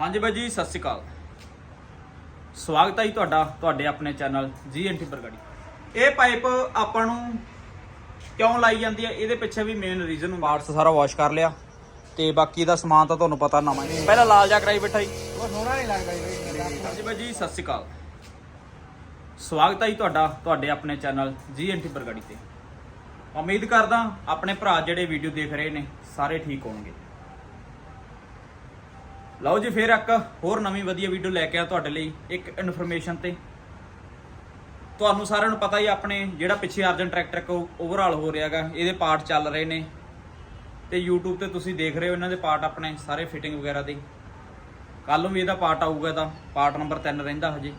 ਹਾਂਜੀ ਬਾਈ ਜੀ, ਸਤਿ ਸ਼੍ਰੀ ਅਕਾਲ। ਸਵਾਗਤ ਹੈ ਜੀ ਤੁਹਾਡਾ, ਤੁਹਾਡੇ ਆਪਣੇ ਚੈਨਲ ਜੀ ਜੀਐਨਟੀ ਬਰਗੜੀ ਇਹ ਪਾਈਪ ਆਪਾਂ ਨੂੰ ਕਿਉਂ ਲਾਈ ਜਾਂਦੀ ਹੈ? ਇਹਦੇ ਪਿੱਛੇ ਵੀ ਮੇਨ ਰੀਜ਼ਨ ਹੁੰਦਾ ਪਾਰਟਸ ਸਾਰਾ ਵਾਸ਼ ਕਰ ਲਿਆ। ਤੇ ਬਾਕੀ ਦਾ ਸਮਾਨ ਤਾਂ ਤੁਹਾਨੂੰ ਪਤਾ ਨਵਾਂ ਹੀ। ਪਹਿਲਾਂ ਲਾਲ ਜਾ ਕਰਾਈ ਬੈਠਾ ਜੀ। ਉਹ ਸੋਹਣਾ ਨਹੀਂ ਲੱਗਦਾ ਜੀ ਹਾਂਜੀ ਬਾਈ ਜੀ, ਸਤਿ ਸ਼੍ਰੀ ਅਕਾਲ। ਸਵਾਗਤ ਹੈ ਜੀ ਤੁਹਾਡਾ, ਤੁਹਾਡੇ ਆਪਣੇ ਚੈਨਲ ਜੀ ਜੀਐਨਟੀ ਬਰਗੜੀ ਤੇ। ਉਮੀਦ ਕਰਦਾ ਆਪਣੇ ਭਰਾ ਜਿਹੜੇ ਵੀਡੀਓ ਦੇਖ ਰਹੇ ਨੇ, ਸਾਰੇ ਠੀਕ ਹੋਣਗੇ। ਲਓ ਜੀ, ਫੇਰ ਇੱਕ ਹੋਰ ਨਵੀਂ ਵਧੀਆ ਵੀਡੀਓ ਲੈ ਕੇ ਆ ਤੁਹਾਡੇ ਲਈ ਇੱਕ ਇਨਫੋਰਮੇਸ਼ਨ ਤੇ। ਤੁਹਾਨੂੰ ਸਾਰਿਆਂ ਨੂੰ ਪਤਾ ਹੀ ਆਪਣੇ ਜਿਹੜਾ ਪਿੱਛੇ ਅਰਜਨ ਟਰੈਕਟਰ ਕੋ ਓਵਰਆਲ ਹੋ ਰਿਹਾਗਾ ਇਹਦੇ ਪਾਰਟ ਚੱਲ ਰਹੇ ਨੇ। ਤੇ YouTube ਤੇ ਤੁਸੀਂ ਦੇਖ ਰਹੇ ਹੋ ਇਹਨਾਂ ਦੇ ਪਾਰਟ ਆਪਣੇ, ਸਾਰੇ ਫਿਟਿੰਗ ਵਗੈਰਾ ਦੇ। ਕੱਲ ਨੂੰ ਵੀ ਇਹਦਾ ਪਾਰਟ ਆਊਗਾ ਤਾਂ ਪਾਰਟ ਨੰਬਰ 3 ਰਹਿੰਦਾ ਹਜੇ।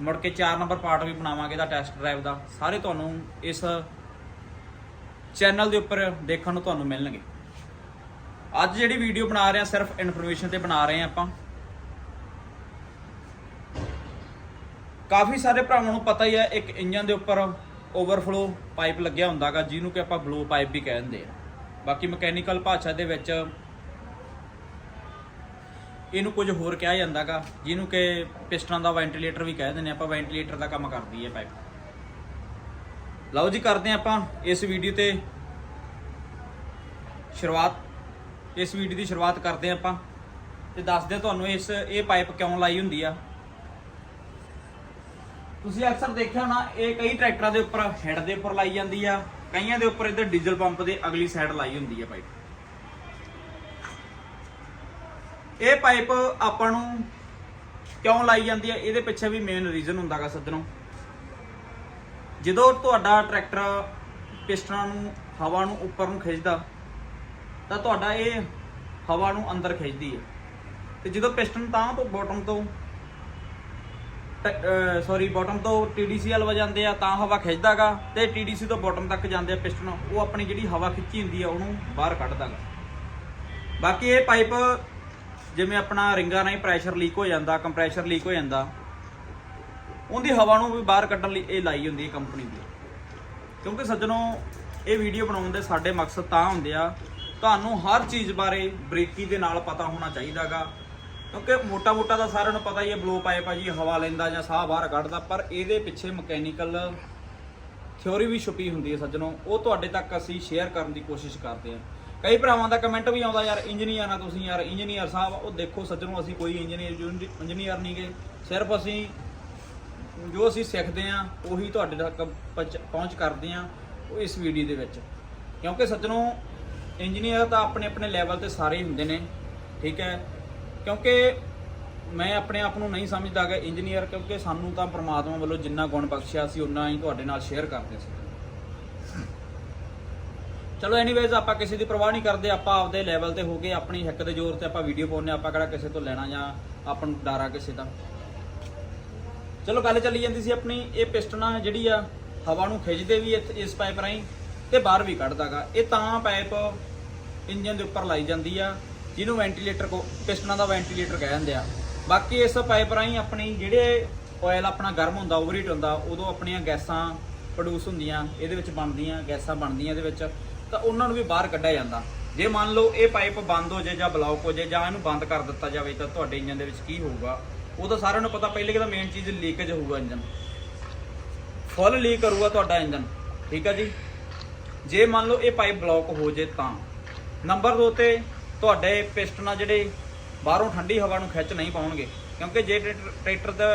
ਮੁੜ ਕੇ 4 ਨੰਬਰ ਪਾਰਟ ਵੀ ਬਣਾਵਾਂਗੇ ਇਹਦਾ ਟੈਸਟ ਡਰਾਈਵ ਦਾ। ਸਾਰੇ ਤੁਹਾਨੂੰ ਇਸ ਚੈਨਲ ਦੇ ਉੱਪਰ ਦੇਖਣ ਨੂੰ ਤੁਹਾਨੂੰ ਮਿਲਣਗੇ। ਅੱਜ ਜਿਹੜੀ ਵੀਡੀਓ ਬਣਾ ਰਹੇ ਆ ਸਿਰਫ ਇਨਫੋਰਮੇਸ਼ਨ ਤੇ ਬਣਾ ਰਹੇ ਆ ਆਪਾਂ। ਕਾਫੀ ਸਾਰੇ ਭਰਾਵਾਂ ਨੂੰ ਪਤਾ ਹੀ ਹੈ, ਇੱਕ ਇੰਜਨ ਦੇ ਉੱਪਰ ਓਵਰਫਲੋ ਪਾਈਪ ਲੱਗਿਆ ਹੁੰਦਾਗਾ, ਜਿਹਨੂੰ ਕਿ ਆਪਾਂ ਬਲੋ ਪਾਈਪ ਵੀ ਕਹਿ ਦਿੰਦੇ ਆ ਬਾਕੀ ਮਕੈਨੀਕਲ ਭਾਸ਼ਾ ਦੇ ਵਿੱਚ ਇਹਨੂੰ ਕੁਝ ਹੋਰ ਕਿਹਾ ਜਾਂਦਾਗਾ, ਜਿਹਨੂੰ ਕਿ ਪਿਸਟਨਾਂ ਦਾ ਵੈਂਟੀਲੇਟਰ ਵੀ ਕਹਿ ਦਿੰਦੇ ਆਪਾਂ ਵੈਂਟੀਲੇਟਰ ਦਾ ਕੰਮ ਕਰਦੀ ਹੈ ਪਾਈਪ ਲਓ ਜੀ, ਕਰਦੇ ਹਾਂ ਆਪਾਂ ਇਸ ਵੀਡੀਓ ਤੇ ਸ਼ੁਰੂਆਤ। ਇਸ ਵੀਡੀਓ ਦੀ ਸ਼ੁਰੂਆਤ ਕਰਦੇ ਹਾਂ ਆਪਾਂ ਤੇ ਦੱਸਦੇ ਹਾਂ ਤੁਹਾਨੂੰ ਇਸ, ਇਹ ਪਾਈਪ ਕਿਉਂ ਲਾਈ ਹੁੰਦੀ ਆ। ਤੁਸੀਂ ਅਕਸਰ ਦੇਖਿਆ ਹੋਣਾ, ਇਹ ਕਈ ਟਰੈਕਟਰਾਂ ਦੇ ਉੱਪਰ ਹੈਡ ਦੇ ਉੱਪਰ ਲਾਈ ਜਾਂਦੀ ਆ, ਕਈਆਂ ਦੇ ਉੱਪਰ ਇੱਧਰ ਡੀਜ਼ਲ ਪੰਪ ਦੇ ਅਗਲੀ ਸਾਈਡ ਲਾਈ ਹੁੰਦੀ ਆ ਪਾਈਪ। ਇਹ ਪਾਈਪ ਆਪਾਂ ਨੂੰ ਕਿਉਂ ਲਾਈ ਜਾਂਦੀ ਹੈ ਇਹਦੇ ਪਿੱਛੇ ਵੀ ਮੇਨ ਰੀਜ਼ਨ ਹੁੰਦਾਗਾ ਸੱਜਣੋ। ਜਦੋਂ ਤੁਹਾਡਾ ਟਰੈਕਟਰ ਪਿਸਟਨਾਂ ਨੂੰ, ਹਵਾ ਨੂੰ ਉੱਪਰ ਨੂੰ ਖਿੱਚਦਾ ਤਾਂ ਤੁਹਾਡਾ ਇਹ ਹਵਾ ਨੂੰ ਅੰਦਰ ਖਿੱਚਦੀ ਹੈ। ਤੇ ਜਦੋਂ ਪਿਸਟਨ ਤਾਂ ਤੋਂ ਬਾਟਮ ਤੋਂ ਸੌਰੀ ਬਾਟਮ ਤੋਂ TDC ਵੱਲ ਵ ਜਾਂਦੇ ਆ, ਤਾਂ ਹਵਾ ਖਿੱਚਦਾਗਾ, ਤੇ TDC ਤੋਂ ਬਾਟਮ ਤੱਕ ਜਾਂਦੇ ਆ ਪਿਸਟਨ ਉਹ ਆਪਣੀ ਜਿਹੜੀ ਹਵਾ ਖਿੱਚੀ ਹੁੰਦੀ ਆ, ਉਹਨੂੰ ਬਾਹਰ ਕੱਢਦਾਗਾ। ਬਾਕੀ ਇਹ ਪਾਈਪ ਜਿਵੇਂ ਆਪਣਾ ਰਿੰਗਾਂ ਰਾਹੀਂ ਪ੍ਰੈਸ਼ਰ ਲੀਕ ਹੋ ਜਾਂਦਾ ਕੰਪਰੈਸ਼ਰ ਲੀਕ ਹੋ ਜਾਂਦਾ, ਉਹਦੀ ਹਵਾ ਨੂੰ ਵੀ ਬਾਹਰ ਕੱਢਣ ਲਈ ਇਹ ਲਾਈ ਹੁੰਦੀ ਹੈ ਕੰਪਨੀ ਦੀ। ਕਿਉਂਕਿ ਸੱਜਣੋ, ਇਹ ਵੀਡੀਓ ਬਣਾਉਣ ਦੇ ਸਾਡੇ ਮਕਸਦ ਤਾਂ ਹੁੰਦੇ ਆ ਤੁਹਾਨੂੰ ਹਰ ਚੀਜ਼ ਬਾਰੇ ਬਰੀਕੀ ਦੇ ਨਾਲ ਪਤਾ ਹੋਣਾ ਚਾਹੀਦਾਗਾ। ਕਿਉਂਕਿ ਮੋਟਾ ਮੋਟਾ ਤਾਂ ਸਾਰਿਆਂ ਨੂੰ ਪਤਾ ਹੀ ਹੈ, ਬਲੋ ਪਾਈਪ ਆ ਜੀ ਹਵਾ ਲੈਂਦਾ ਜਾਂ ਸਾਹ ਬਾਹਰ ਕੱਢਦਾ, ਪਰ ਇਹਦੇ ਪਿੱਛੇ ਮਕੈਨੀਕਲ ਥਿਉਰੀ ਵੀ ਛੁਪੀ ਹੁੰਦੀ ਹੈ ਸੱਜਣੋ। ਉਹ ਤੁਹਾਡੇ ਤੱਕ ਅਸੀਂ ਸ਼ੇਅਰ ਕਰਨ ਦੀ ਕੋਸ਼ਿਸ਼ ਕਰਦੇ ਹਾਂ। ਕਈ ਭਰਾਵਾਂ ਦਾ ਕਮੈਂਟ ਵੀ ਆਉਂਦਾ, ਯਾਰ ਇੰਜੀਨੀਅਰ ਆ ਤੁਸੀਂ, ਯਾਰ ਇੰਜੀਨੀਅਰ ਸਾਹਿਬ ਉਹ ਦੇਖੋ ਸੱਜਣੋ, ਅਸੀਂ ਕੋਈ ਇੰਜੀਨੀਅਰ ਇੰਜੀਨੀਅਰ ਨਹੀਂ ਗਏ ਸਿਰਫ ਅਸੀਂ ਜੋ ਅਸੀਂ ਸਿੱਖਦੇ ਆ ਉਹੀ ਤੁਹਾਡੇ ਤੱਕ ਪਹੁੰਚ- ਪਹੁੰਚ ਕਰਦੇ ਆ ਉਹ ਇਸ ਵੀਡੀਓ ਦੇ ਵਿੱਚ। ਕਿਉਂਕਿ ਸੱਜਣੋ ਇੰਜੀਨੀਅਰ ਤਾਂ ਆਪਣੇ ਆਪਣੇ ਲੈਵਲ ਤੇ ਸਾਰੇ ਹੀ ਹੁੰਦੇ ਨੇ, ਠੀਕ ਹੈ? ਕਿਉਂਕਿ ਮੈਂ ਆਪਣੇ ਆਪ ਨੂੰ ਨਹੀਂ ਸਮਝਦਾ ਕਿ ਇੰਜੀਨੀਅਰ, ਕਿਉਂਕਿ ਸਾਨੂੰ ਤਾਂ ਪ੍ਰਮਾਤਮਾ ਵੱਲੋਂ ਜਿੰਨਾ ਗੁਣ ਬਖਸ਼ਿਆ ਸੀ, ਉਨਾ ਹੀ ਤੁਹਾਡੇ ਨਾਲ ਸ਼ੇਅਰ ਕਰਦੇ ਸੀ। ਚਲੋ ਐਨੀਵੇਜ਼ ਆਪਾਂ ਕਿਸੇ ਦੀ ਪਰਵਾਹ ਨਹੀਂ ਕਰਦੇ, ਆਪਾਂ ਆਪਦੇ ਲੈਵਲ ਤੇ ਹੋ ਕੇ ਆਪਣੀ ਹਿੱਕ ਦੇ ਜ਼ੋਰ ਤੇ ਆਪਾਂ ਵੀਡੀਓ ਪਾਉਂਦੇ ਆਪਾਂ ਕਿਹੜਾ ਕਿਸੇ ਤੋਂ ਲੈਣਾ ਜਾਂ ਆਪਾਂ ਨੂੰ ਡਾਰਾ ਕਿਸੇ ਦਾ। ਚਲੋ ਗੱਲ ਚੱਲੀ ਜਾਂਦੀ ਸੀ ਆਪਣੀ, ਇਹ ਪਿਸਟਨ ਜਿਹੜੀ ਆ, ਹਵਾ ਨੂੰ ਖਿੱਚਦੇ ਵੀ ਇੱਥੇ- ਇਸ ਪਾਈਪ ਰਾਹੀਂ ਤੇ ਬਾਹਰ ਵੀ ਕੱਢਦਾਗਾ। ਇਹ ਤਾਂ ਪਾਈਪ ਇੰਜਨ ਦੇ ਉੱਪਰ ਲਾਈ ਜਾਂਦੀ ਆ, ਜਿਹਨੂੰ ਵੈਂਟੀਲੇਟਰ ਕੋ ਪਿਸਟਨਾਂ ਦਾ ਵੈਂਟੀਲੇਟਰ ਕਹਿ ਦਿੰਦੇ ਆ। ਬਾਕੀ ਇਸ ਪਾਈਪ ਰਾਹੀਂ ਆਪਣੀ ਜਿਹੜੇ ਆਇਲ ਆਪਣਾ ਗਰਮ ਹੁੰਦਾ ਓਵਰਹੀਟ ਹੁੰਦਾ, ਉਦੋਂ ਆਪਣੀਆਂ ਗੈਸਾਂ ਪ੍ਰੋਡਿਊਸ ਹੁੰਦੀਆਂ, ਇਹਦੇ ਵਿੱਚ ਬਣਦੀਆਂ, ਗੈਸਾਂ ਬਣਦੀਆਂ ਇਹਦੇ ਵਿੱਚ, ਤਾਂ ਉਹਨਾਂ ਨੂੰ ਵੀ ਬਾਹਰ ਕੱਢਿਆ ਜਾਂਦਾ। ਜੇ ਮੰਨ ਲਓ ਇਹ ਪਾਈਪ ਬੰਦ ਹੋ ਜਾਏ ਜਾਂ ਬਲੌਕ ਹੋ ਜਾਏ ਜਾਂ ਇਹਨੂੰ ਬੰਦ ਕਰ ਦਿੱਤਾ ਜਾਵੇ, ਤਾਂ ਤੁਹਾਡੇ ਇੰਜਨ ਦੇ ਵਿੱਚ ਕੀ ਹੋਊਗਾ? ਉਹ ਤਾਂ ਸਾਰਿਆਂ ਨੂੰ ਪਤਾ, ਪਹਿਲੇ ਕਿ ਤਾਂ ਮੇਨ ਚੀਜ਼ ਲੀਕੇਜ ਹੋਊਗਾ ਇੰਜਨ। ਫੁੱਲ ਲੀਕ ਕਰੂਗਾ ਤੁਹਾਡਾ ਇੰਜਨ। ਠੀਕ ਆ ਜੀ? ਜੇ ਮੰਨ ਲਓ ਇਹ ਪਾਈਪ ਬਲੌਕ ਹੋ ਜੇ ਤਾਂ। ਨੰਬਰ 2 ਤੇ ਤੁਹਾਡੇ ਪਿਸਟਨ ਜਿਹੜੇ ਬਾਹਰੋਂ ਠੰਡੀ ਹਵਾ ਨੂੰ ਖਿੱਚ ਨਹੀਂ ਪਾਉਣਗੇ। ਕਿਉਂਕਿ ਜੇ ਟਰੈਕਟਰ- ਟਰੈਕਟਰ ਦਾ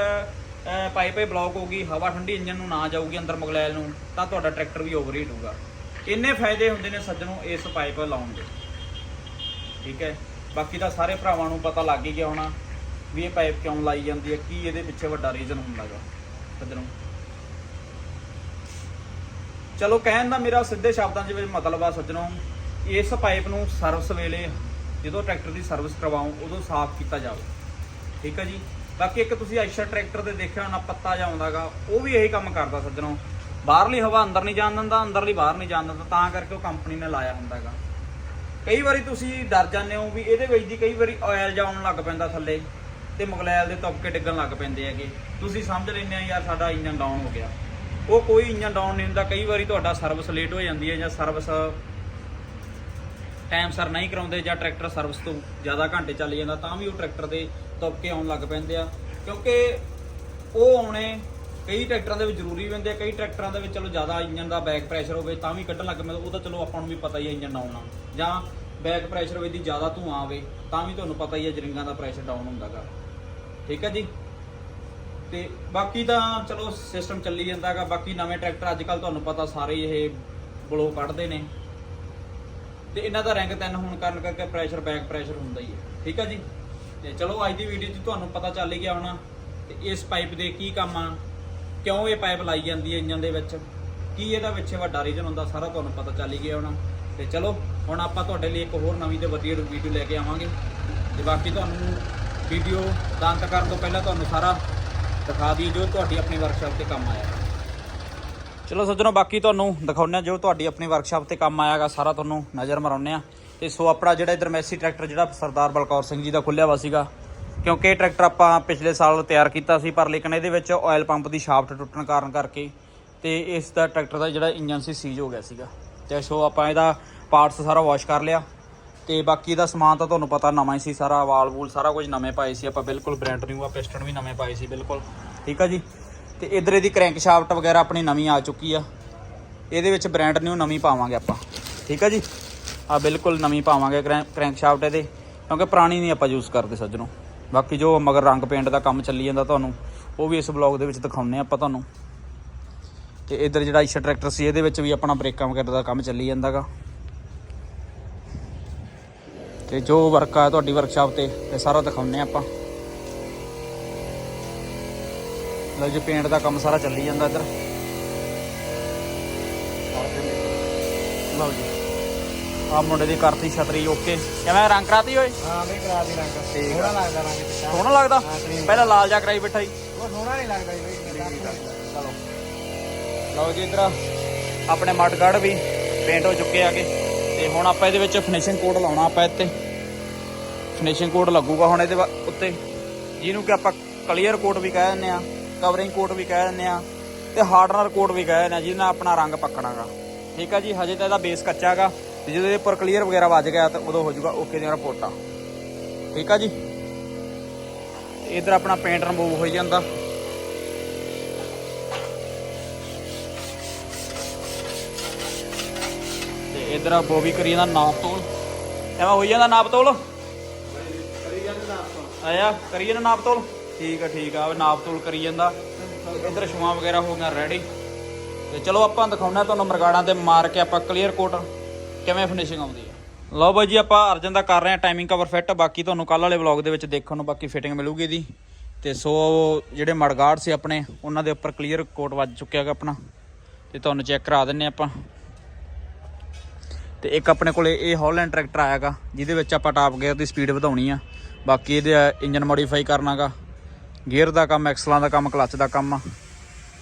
ਪਾਈਪ ਹੀ ਬਲੌਕ ਹੋਊਗੀ ਹਵਾ ਠੰਡੀ ਇੰਜਨ ਨੂੰ ਨਾ ਜਾਊਗੀ ਅੰਦਰ ਮਗਲੈਲ ਨੂੰ, ਤਾਂ ਤੁਹਾਡਾ ਟਰੈਕਟਰ ਵੀ ਓਵਰਹੀਟ ਹੋਊਗਾ। ਇੰਨੇ ਫਾਇਦੇ ਹੁੰਦੇ ਨੇ ਸੱਜਣੋਂ ਇਸ ਪਾਈਪ ਲਾਉਣ ਦੇ। ਠੀਕ ਹੈ? ਬਾਕੀ ਤਾਂ ਸਾਰੇ ਭਰਾਵਾਂ ਨੂੰ ਪਤਾ ਲੱਗ ਹੀ ਗਿਆ ਹੋਣਾ ਵੀ ਇਹ ਪਾਈਪ ਕਿਉਂ ਲਾਈ ਜਾਂਦੀ ਹੈ, ਕੀ ਇਹਦੇ ਪਿੱਛੇ ਵੱਡਾ ਰੀਜ਼ਨ ਹੁੰਦਾਗਾ ਸੱਜਣੋਂ। ਚਲੋ, ਕਹਿਣ ਦਾ ਮੇਰਾ ਸਿੱਧੇ ਸ਼ਬਦਾਂ 'ਚ ਮਤਲਬ ਆ ਸੱਜਣੋਂ ਇਸ ਪਾਈਪ ਨੂੰ ਸਰਵਿਸ ਵੇਲੇ ਜਦੋਂ ਟਰੈਕਟਰ ਦੀ ਸਰਵਿਸ ਕਰਵਾਓ ਉਦੋਂ ਸਾਫ਼ ਕੀਤਾ ਜਾਵੇ। ਠੀਕ ਹੈ ਜੀ? ਬਾਕੀ ਇੱਕ ਤੁਸੀਂ ਆਇਸ਼ਰ ਟਰੈਕਟਰ ਤੇ ਦੇਖਿਆ ਹੋਣਾ ਪੱਤਾ ਜਿਹਾ ਆਉਂਦਾਗਾ ਉਹ ਵੀ ਇਹੀ ਕੰਮ ਕਰਦਾ ਸੱਜਣੋਂ। ਬਾਹਰਲੀ ਹਵਾ ਅੰਦਰ ਨਹੀਂ ਜਾਣ ਦਿੰਦਾ, ਅੰਦਰਲੀ ਬਾਹਰ ਨਹੀਂ ਜਾਣ ਦਿੰਦਾ, ਤਾਂ ਕਰਕੇ ਉਹ ਕੰਪਨੀ ਨੇ ਲਾਇਆ ਹੁੰਦਾਗਾ ਕਈ ਵਾਰੀ ਤੁਸੀਂ ਡਰ ਜਾਂਦੇ ਹੋ ਵੀ ਇਹਦੇ ਵਿੱਚ ਦੀ ਕਈ ਵਾਰੀ ਆਇਲ ਜਾਉਣ ਲੱਗ ਪੈਂਦਾ ਥੱਲੇ ਤੇ ਮੁਗਲੈਲ ਦੇ ਤੁਪਕੇ ਡਿੱਗਣ ਲੱਗ ਪੈਂਦੇ ਹੈਗੇ। ਤੁਸੀਂ ਸਮਝ ਲੈਂਦੇ ਆ ਯਾਰ ਸਾਡਾ ਇੰਜਨ ਡਾਊਨ ਹੋ ਗਿਆ। ਉਹ ਕੋਈ ਇੰਜਨ ਡਾਊਨ ਨਹੀਂ ਹੁੰਦਾ, ਕਈ ਵਾਰੀ ਤੁਹਾਡਾ ਸਰਵਿਸ ਲੇਟ ਹੋ ਜਾਂਦੀ ਹੈ ਜਾਂ ਸਰਵਿਸ ਟਾਈਮ ਸਰ ਨਹੀਂ ਕਰਾਉਂਦੇ ਜਾਂ ਟਰੈਕਟਰ ਸਰਵਿਸ ਤੋਂ ਜ਼ਿਆਦਾ ਘੰਟੇ ਚੱਲ ਜਾਂਦਾ, ਤਾਂ ਵੀ ਉਹ ਟਰੈਕਟਰ ਦੇ ਤੁਪਕੇ ਆਉਣ ਲੱਗ ਪੈਂਦੇ ਆ। ਕਿਉਂਕਿ ਉਹ ਆਉਣੇ ਕਈ ਟਰੈਕਟਰਾਂ ਦੇ ਵਿੱਚ ਜ਼ਰੂਰੀ ਵੀ ਹੁੰਦੇ ਆ, ਕਈ ਟਰੈਕਟਰਾਂ ਦੇ ਵਿੱਚ ਚਲੋ ਜ਼ਿਆਦਾ ਇੰਜਨ ਦਾ ਬੈਕ ਪ੍ਰੈਸ਼ਰ ਹੋਵੇ ਤਾਂ ਵੀ ਕੱਢਣ ਲੱਗ ਪੈਂਦਾ, ਉਹ ਤਾਂ ਚਲੋ ਆਪਾਂ ਨੂੰ ਵੀ ਪਤਾ ਹੀ ਹੈ ਇੰਜਨ ਡਾਊਨ ਆ ਜਾਂ ਬੈਕ ਪ੍ਰੈਸ਼ਰ ਹੋਵੇ ਦੀ ਜ਼ਿਆਦਾ ਧੂਆਂ ਆਵੇ, ਤਾਂ ਵੀ ਤੁਹਾਨੂੰ ਪਤਾ ਹੀ ਹੈ ਜਰਿੰਗਾਂ ਦਾ ਪ੍ਰੈਸ਼ਰ ਡਾਊਨ ਹੁੰਦਾਗਾ ਠੀਕ ਹੈ ਜੀ? ਤੇ ਬਾਕੀ ਤਾਂ ਚਲੋ ਸਿਸਟਮ ਚੱਲੀ ਜਾਂਦਾਗਾ, ਬਾਕੀ ਨਵੇਂ ਟਰੈਕਟਰ ਅੱਜ ਕੱਲ ਤੁਹਾਨੂੰ ਪਤਾ ਸਾਰੇ ਇਹ ਬਲੋ ਕੱਢਦੇ ਨੇ। ਤੇ ਇਹਨਾਂ ਦਾ ਰੈਂਕ 3 ਹੋਣ ਕਾਰਨ ਕਰਕੇ ਪ੍ਰੈਸ਼ਰ ਬੈਕ ਪ੍ਰੈਸ਼ਰ ਹੁੰਦਾ ਹੀ ਹੈ। ਠੀਕ ਆ ਜੀ? ਤੇ ਚਲੋ, ਅੱਜ ਦੀ ਵੀਡੀਓ 'ਚ ਤੁਹਾਨੂੰ ਪਤਾ ਚੱਲ ਹੀ ਗਿਆ ਹੋਣਾ ਤੇ ਇਸ ਪਾਈਪ ਦੇ ਕੀ ਕੰਮ ਆ, ਕਿਉਂ ਇਹ ਪਾਈਪ ਲਾਈ ਜਾਂਦੀ ਹੈ ਇੰਜਨ ਦੇ ਵਿੱਚ, ਕੀ ਇਹਦਾ ਪਿੱਛੇ ਵੱਡਾ ਰੀਜ਼ਨ ਹੁੰਦਾ, ਸਾਰਾ ਤੁਹਾਨੂੰ ਪਤਾ ਚੱਲ ਹੀ ਗਿਆ ਹੋਣਾ। ਤੇ ਚਲੋ, ਹੁਣ ਆਪਾਂ ਤੁਹਾਡੇ ਲਈ ਇੱਕ ਹੋਰ ਨਵੀਂ ਤੇ ਵਧੀਆ ਵੀਡੀਓ ਲੈ ਕੇ ਆਵਾਂਗੇ। ਤੇ ਬਾਕੀ ਤੁਹਾਨੂੰ ਵੀਡੀਓ ਦਾ ਅੰਤ ਕਰਨ ਤੋਂ ਪਹਿਲਾਂ ਤੁਹਾਨੂੰ ਸਾਰਾ ਦਿਖਾ ਦਈਏ ਜੋ ਤੁਹਾਡੀ ਆਪਣੀ ਵਰਕਸ਼ਾਪ ਤੇ ਕੰਮ ਆਇਆ। ਚਲੋ ਸੱਜਣੋ, ਬਾਕੀ ਤੁਹਾਨੂੰ ਦਿਖਾਉਂਦੇ ਆ ਜੋ ਤੁਹਾਡੀ ਆਪਣੀ ਵਰਕਸ਼ਾਪ ਤੇ ਕੰਮ ਆਇਆਗਾ, ਸਾਰਾ ਤੁਹਾਨੂੰ ਨਜ਼ਰ ਮਰਾਉਂਦੇ ਆ ਤੇ ਸੋ ਆਪਣਾ ਜਿਹੜਾ ਇਧਰ ਮੈਸੀ ਟਰੈਕਟਰ, ਜਿਹੜਾ ਸਰਦਾਰ ਬਲਕੌਰ ਸਿੰਘ ਜੀ ਦਾ ਖੁੱਲਿਆ ਵਾ ਸੀਗਾ, ਕਿਉਂਕਿ ਇਹ ਟਰੈਕਟਰ ਆਪਾਂ ਪਿਛਲੇ ਸਾਲ ਤਿਆਰ ਕੀਤਾ ਸੀ, ਪਰ ਲੇਕਿਨ ਇਹਦੇ ਵਿੱਚ ਆਇਲ ਪੰਪ ਦੀ ਸ਼ਾਫਟ ਟੁੱਟਣ ਕਾਰਨ ਕਰਕੇ ਤੇ ਇਸ ਦਾ ਟਰੈਕਟਰ ਦਾ ਜਿਹੜਾ ਇੰਜਨ ਸੀ ਸੀਜ ਹੋ ਗਿਆ ਸੀਗਾ। ਤੇ ਸੋ ਆਪਾਂ ਇਹਦਾ ਪਾਰਟਸ ਸਾਰਾ ਵਾਸ਼ ਕਰ ਲਿਆ। ਤੇ ਬਾਕੀ ਦਾ ਸਮਾਨ ਤਾਂ ਤੁਹਾਨੂੰ ਪਤਾ ਨਵਾਂ ਹੀ ਸੀ, ਸਾਰਾ ਵਾਲ ਵੂਲ ਸਾਰਾ ਕੁਝ ਨਵੇਂ ਪਾਏ ਸੀ, ਆਪਾਂ ਬਿਲਕੁਲ ਬ੍ਰੈਂਡ ਨਿਊ ਆ ਪਿਸਟਨ ਵੀ ਨਵੇਂ ਪਾਏ ਸੀ, ਬਿਲਕੁਲ। ਠੀਕ ਆ ਜੀ? ਤੇ ਇਧਰ ਇਹਦੀ ਕ੍ਰੈਂਕ ਸ਼ਾਫਟ ਵਗੈਰਾ ਆਪਣੀ ਨਵੀਂ ਆ ਚੁੱਕੀ ਆ। ਇਹਦੇ ਵਿੱਚ ਬ੍ਰਾਂਡ ਨਿਊ ਨਵੀਂ ਪਾਵਾਂਗੇ ਆਪਾਂ। ਠੀਕ ਆ ਜੀ? ਆ ਬਿਲਕੁਲ ਨਵੀਂ ਪਾਵਾਂਗੇ ਕ੍ਰੈਂਕ ਸ਼ਾਫਟ ਇਹਦੇ। ਕਿਉਂਕਿ ਪੁਰਾਣੀ ਨਹੀਂ ਆਪਾਂ ਯੂਜ਼ ਕਰਦੇ ਸੱਜਣੋ। ਬਾਕੀ ਜੋ ਮਗਰ ਰੰਗ ਪੇਂਟ ਦਾ ਕੰਮ ਚੱਲੀ ਜਾਂਦਾ ਤੁਹਾਨੂੰ, ਉਹ ਵੀ ਇਸ ਬਲੌਗ ਦੇ ਵਿੱਚ ਦਿਖਾਉਂਦੇ ਆ ਆਪਾਂ ਤੁਹਾਨੂੰ। ਤੇ ਇਧਰ ਜਿਹੜਾ ਇਸ਼ਾ ਟਰੈਕਟਰ ਸੀ, ਇਹਦੇ ਵਿੱਚ ਵੀ ਆਪਣਾ ਬ੍ਰੇਕਾਂ ਵਗੈਰਾ ਦਾ ਕੰਮ ਚੱਲੀ ਜਾਂਦਾਗਾ। ਤੇ ਜੋ ਵਰਕ ਆ ਤੁਹਾਡੀ ਵਰਕਸ਼ਾਪ ਤੇ, ਇਹ ਸਾਰਾ ਦਿਖਾਉਂਦੇ ਆ ਆਪਾਂ। ਲਓ ਜੀ ਪੇਂਟ ਦਾ ਕੰਮ ਸਾਰਾ ਚੱਲੀ ਜਾਂਦਾ ਇੱਧਰ। ਲਓ ਜੀ ਆ ਮੁੰਡੇ ਦੀ ਕਰਤੀ ਛਤਰੀ ਓਕੇ ਕਿਵੇਂ ਰੰਗ ਕਰਾਤੀ ਓਏ? ਹਾਂ ਵੀ ਕਰਾ ਦੀ ਰੰਗ। ਠੀਕ ਆ। ਸੋਹਣਾ ਲੱਗਦਾ ਰੰਗ ਚਿੱਟਾ ਸੋਹਣਾ ਲੱਗਦਾ। ਪਹਿਲਾਂ ਲਾਲ ਜਾ ਕਰਾਈ ਬੈਠਾ ਜੀ ਉਹ ਸੋਹਣਾ ਨਹੀਂ ਲੱਗਦਾ ਜੀ ਚਲੋ। ਲਓ ਜੀ ਇਧਰ ਆਪਣੇ ਮਟਗੜ ਵੀ ਪੇਂਟ ਹੋ ਚੁੱਕੇ ਆਗੇ ਤੇ ਹੁਣ ਆਪਾਂ ਇਹਦੇ ਵਿੱਚ ਫਿਨਿਸ਼ਿੰਗ ਕੋਡ ਲਾਉਣਾ ਆਪਾਂ ਇੱਥੇ। ਫਿਨਿਸ਼ਿੰਗ ਕੋਡ ਲੱਗੂਗਾ ਹੁਣ ਇਹਦੇ ਉੱਤੇ। ਜਿਹਨੂੰ ਕਿ ਆਪਾਂ ਕਲੀਅਰ ਕੋਟ ਵੀ ਕਹਿ ਦਿੰਦੇ ਆ। ਕਵਰਿੰਗ ਕੋਟ ਵੀ ਕਹਿ ਦਿੰਦੇ ਆ ਤੇ ਹਾਰਡਨਰ ਕੋਟ ਵੀ ਕਹਿ ਦਿੰਦੇ ਆ ਜਿਹਦੇ ਨਾਲ ਆਪਣਾ ਰੰਗ ਪੱਕਣਾਗਾ। ਠੀਕ ਆ ਜੀ? ਹਜੇ ਤਾਂ ਇਹਦਾ ਬੇਸ ਕੱਚਾਗਾ ਤੇ ਜਦੋਂ ਇਹਦੇ ਉੱਪਰ ਕਲੀਅਰ ਵਗੈਰਾ ਵੱਜ ਗਿਆ ਤਾਂ ਉਦੋਂ ਹੋ ਜਾਊਗਾ ਓਕੇ ਦੀਆਂ ਰਿਪੋਰਟਾਂ। ਠੀਕ ਆ ਜੀ? ਇਧਰ ਆਪਣਾ ਪੇਂਟ ਰਿਮੂਵ ਹੋਈ ਜਾਂਦਾ। ਤੇ ਇਧਰ ਆ ਬੋਬੀ ਕਰੀ ਜਾਂਦਾ ਨਾਪ ਤੋਲ। ਐਵੇਂ ਹੋਈ ਜਾਂਦਾ ਨਾਪ ਤੋਲ। ਆਇਆ ਕਰੀ ਜਾਂਦਾ ਨਾਪ ਤੋਲ? ਠੀਕ ਆ ਠੀਕ ਆ। ਨਾਪ ਤੋਲ ਕਰੀ ਜਾਂਦਾ। ਇਧਰ ਸ਼ੂਆਂ ਵਗੈਰਾ ਹੋ ਗਈਆਂ ਰੈਡੀ ਤੇ ਚਲੋ ਆਪਾਂ ਦਿਖਾਉਣਾ ਤੁਹਾਨੂੰ ਮਰਗਾੜਾਂ ਤੇ ਮਾਰ ਕੇ ਆਪਾਂ ਕਲੀਅਰ ਕੋਟ ਕਿਵੇਂ ਫਿਨਿਸ਼ਿੰਗ ਆਉਂਦੀ ਆ। ਲਓ ਬਾਈ ਜੀ, ਆਪਾਂ ਅਰਜਨ ਦਾ ਕਰ ਰਹੇ ਆ ਟਾਈਮਿੰਗ ਕਵਰ ਫਿੱਟ ਬਾਕੀ ਤੁਹਾਨੂੰ ਕੱਲ ਵਾਲੇ ਵਲੌਗ ਦੇ ਵਿੱਚ ਦੇਖਣ ਨੂੰ ਬਾਕੀ ਫਿਟਿੰਗ ਮਿਲੂਗੀ ਇਹਦੀ। ਤੇ ਸੋ ਜਿਹੜੇ ਮੜਗਾੜ ਸੀ ਆਪਣੇ, ਉਹਨਾਂ ਦੇ ਉੱਪਰ ਕਲੀਅਰ ਕੋਟ ਵੱਜ ਚੁੱਕਿਆ ਹੈਗਾ ਆਪਣਾ। ਤੇ ਤੁਹਾਨੂੰ ਚੈੱਕ ਕਰਾ ਦਿੰਨੇ ਆਪਾਂ। ਤੇ ਇੱਕ ਆਪਣੇ ਕੋਲੇ ਇਹ ਹੌਲੈਂਡ ਟਰੈਕਟਰ ਆਇਆਗਾ ਜਿਹਦੇ ਵਿੱਚ ਆਪਾਂ ਟਾਪ ਗੇਅਰ ਦੀ ਸਪੀਡ ਵਧਾਉਣੀ ਆ। ਬਾਕੀ ਇਹਦੇ ਇੰਜਨ ਮੋਡੀਫਾਈ ਕਰਨਾਗਾ ਗੇਅਰ ਦਾ ਕੰਮ, ਐਕਸਲਾਂ ਦਾ ਕੰਮ, ਕਲੱਚ ਦਾ ਕੰਮ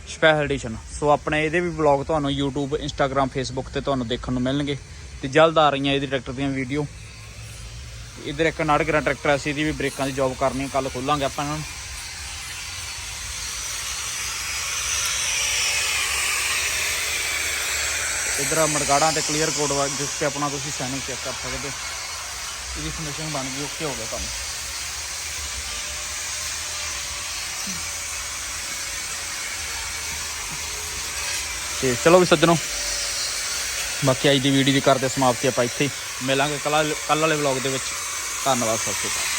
ਸਪੈਸ਼ਲ ਐਡੀਸ਼ਨ ਸੋ ਆਪਣੇ ਇਹਦੇ ਵੀ ਵਲੌਗ ਤੁਹਾਨੂੰ YouTube, Instagram, Facebook ਤੇ ਤੁਹਾਨੂੰ ਦੇਖਣ ਨੂੰ ਮਿਲਣਗੇ। ਤੇ ਜਲਦ ਆ ਰਹੀਆਂ ਇਹਦੀ ਟਰੈਕਟਰ ਦੀਆਂ ਵੀਡੀਓ ਇਧਰ ਇੱਕ ਨਾੜਗਰਾ ਟਰੈਕਟਰ ਐ ਸੀ ਇਹਦੀ ਵੀ ਬ੍ਰੇਕਾਂ ਦੀ ਜੌਬ ਕਰਨੀ ਕੱਲ ਖੋਲਾਂਗੇ ਆਪਾਂ ਇਹਨਾਂ ਨੂੰ। ਇਧਰ ਮੜਗਾੜਾਂ ਤੇ ਕਲੀਅਰ ਕੋਡ ਵਾ, ਜਿਸ ਤੇ ਆਪਣਾ ਤੁਸੀਂ ਸੈਨਿੰਗ ਚੈੱਕ ਕਰ ਸਕਦੇ ਹੋ। ਇਹਦੀ ਫਿਨਿਸ਼ਿੰਗ ਬਣ ਗਈ ਓਕੇ ਹੋ ਗਿਆ ਕੰਮ। ਤੇ ਚਲੋ ਵੀ ਸੱਜਣੋ, ਬਾਕੀ ਅੱਜ ਦੀ ਵੀਡੀਓ ਦੀ ਕਰਦੇ ਸਮਾਪਤੀ ਆਪਾਂ ਇੱਥੇ ਹੀ। ਮਿਲਾਂਗੇ ਕੱਲ ਕੱਲ ਵਾਲੇ ਵਲੌਗ ਦੇ ਵਿੱਚ ਧੰਨਵਾਦ, ਸਤਿ ਸ਼੍ਰੀ ਅਕਾਲ